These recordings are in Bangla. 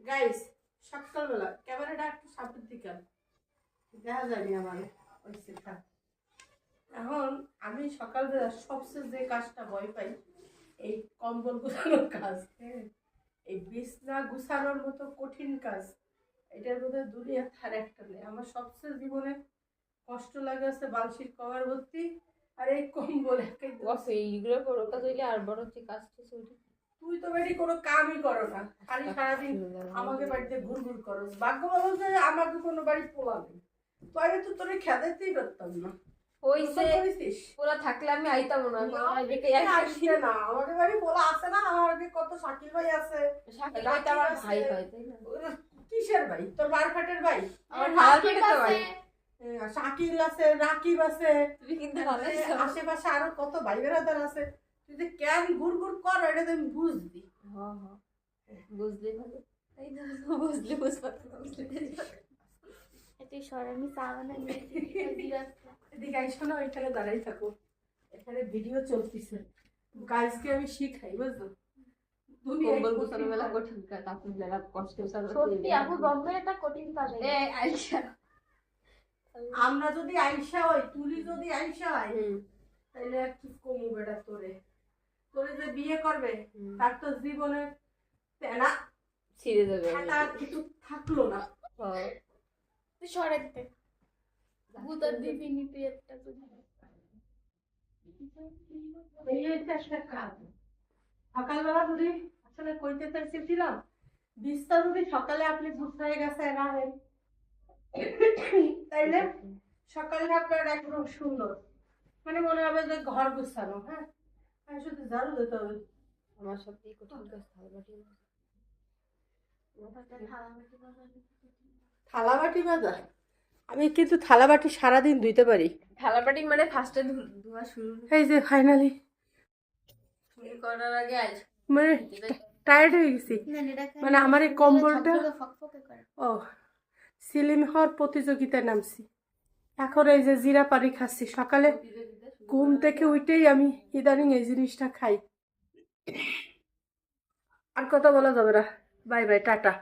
গাইস সকালবেলা ক্যামেরাটা একটু সামনের দিকে আনো। দেখা যায়নি আমার এখন আমি সকালবেলা সবচেয়ে যে কাজটা ভয় পাই, এই কম্বল গুছানোর কাজ। হ্যাঁ এই বিছনা গুছানোর মতো কঠিন কাজ। এটার মধ্যে দুনিয়ার থার একটা নেই। আমার সবচেয়ে জীবনে কষ্ট লাগে আছে বালশির কভার ভর্তি আর এই কম্বল এইগুলো বড় কাজ হইলে আর বড় হচ্ছে কাজটা চলছে তুই তো বেটি কোনো কামই করো না। খালি সারাদিন আমাকে বাড়িতে ঘুর ঘুর করো। ভাগ্য ভালো যে আমাকে কোনো বাড়ি পোলা নেই। তো তোরে খেদাইতেই পারতাম না। হইছে বুঝতে থাকলে আমি আইতাম না না, এদিকে এ একটা আসছে না। আমাদের বাড়ি পোলা আছে না আমার আগে কত শাকিল ভাই আছে। শাকিল ভাই তো আমার রাকিব ভাই হয় তাই না? কিসের ভাই? তোর বারফাটের ভাই? আমার ভালো তো ভাই। শাকিল আছে রাকিব আছে। আশেপাশে আরও কত ভাই বেড়াদার আছে। তুই যে কেন ঘুর ঘুর কর এটা তো আমি বুঝবি। হ্যাঁ হ্যাঁ। বুঝলে ভালো তাই না বুঝলে আমি চা এদিকে আইসো না ওইখানে দাঁড়াই থাকো। এখানে ভিডিও চলতেছে। গাইজকে আমি শিখাই বুঝলো কম্বল কঠিন গোছানো মেলা কাজ। কঠিন কাজ আপনি মেলা কষ্ট সত্যি আপু বম্বের একটা কঠিন কাজ এ আইসা। আমরা যদি আইসা হই তুলি যদি আইসা হয় তাহলে আর কি কমু বেটা তোরে? তোরে যে বিয়ে করবে তার তো জীবনে তেনা ছিঁড়ে যাবে খাটা কিছু থাকল না। হ্যাঁ। তুই সরে দিতে ভূতার দিবি নি তুই একটা যদি এই হচ্ছে একটা কাজ। সকালবেলা যদি আসলে কইতে চাইছিলাম যদি সকালে আপনি গুছাই গেছে রাখেন তাইলে সকালে আপনার একদম সুন্দর। মানে মনে হবে যে ঘর গুছানো হ্যাঁ? আর শুধু ঝাড়ু দিতে হবে আমার সবথেকে কঠিন কাজ থাল বাটি থালা বাটি মাজা আমি কিন্তু থালা বাটি সারাদিন ধুইতে পারি। থালা বাটি মানে ফার্স্টে ধোয়া শুরু। এই যে ফাইনালি শুরু করার আগে আজ মানে টায়ার্ড হয়ে গেছি। মানে আমার এই কম্বলটা ও সিলিম হওয়ার প্রতিযোগিতায় নামছি। এখন এই যে জিরা পানি খাচ্ছি। সকালে ঘুম থেকে উঠেই আমি ইদানিং এই জিনিসটা খাই। আর কথা বলা যাবে না। Bye bye, tata.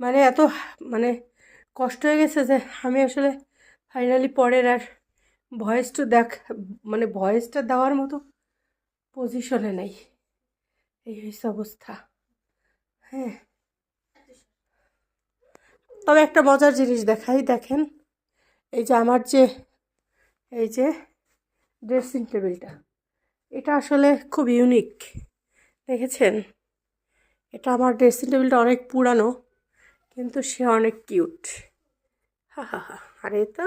মানে এত মানে কষ্ট হয়ে গেছে যে আমি আসলে ফাইনালি পরের আর ভয়েসটা দেখ মানে ভয়েসটা দেওয়ার মতো পজিশনে নেই। এই হয়েছে অবস্থা। হ্যাঁ। তবে একটা মজার জিনিস দেখাই, দেখেন। এই যে আমার যে, এই যে ড্রেসিং টেবিলটা এটা আসলে খুব ইউনিক দেখেছেন? এটা আমার ড্রেসিং টেবিলটা অনেক পুরানো, কিন্তু সে অনেক কিউট হা হা হা। আরে তো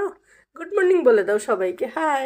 গুড মর্নিং বলে দাও সবাইকে। হাই